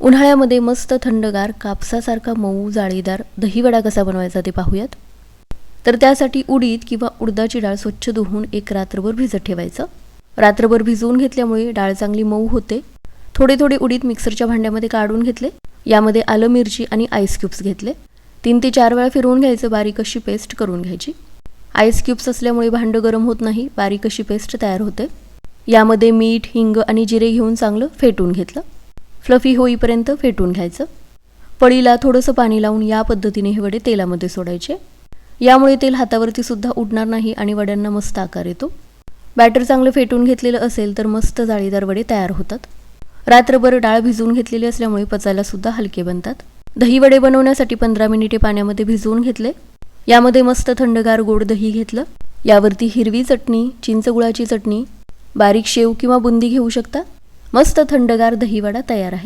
उन्हाळ्यामध्ये मस्त थंडगार कापसासारखा मऊ जाळीदार दहीवडा कसा बनवायचा ते पाहूयात. तर त्यासाठी उडीद किंवा उडदाची डाळ स्वच्छ धुवून एक रात्रभर भिजत ठेवायचं. रात्रभर भिजवून घेतल्यामुळे डाळ चांगली मऊ होते. थोडे थोडे उडीद मिक्सरच्या भांड्यामध्ये काढून घेतले. यामध्ये आलं मिरची आणि आईस क्यूब्स घेतले. तीन ते चार वेळा फिरवून घ्यायचं बारीक अशी पेस्ट करून घ्यायची. आईस क्यूब्स असल्यामुळे भांडं गरम होत नाही बारीक अशी पेस्ट तयार होते. यामध्ये मीठ हिंग आणि जिरे घेऊन चांगलं फेटून घेतलं. फ्लफी होईपर्यंत फेटून घ्यायचं. पळीला थोडंसं पाणी लावून या पद्धतीने हे वडे तेलामध्ये सोडायचे. यामुळे तेल हातावरती सुद्धा उडणार नाही आणि वड्यांना मस्त आकार येतो. बॅटर चांगलं फेटून घेतलेलं असेल तर मस्त जाळीदार वडे तयार होतात. रात्रभर डाळ भिजवून घेतलेली असल्यामुळे पचायला सुद्धा हलके बनतात. दही वडे बनवण्यासाठी पंधरा मिनिटे पाण्यामध्ये भिजवून घेतले. यामध्ये मस्त थंडगार गोड दही घेतलं. यावरती हिरवी चटणी चिंचगुळाची चटणी बारीक शेव किंवा बुंदी घेऊ शकता. मस्त थंडगार दहीवडा तयार आहे.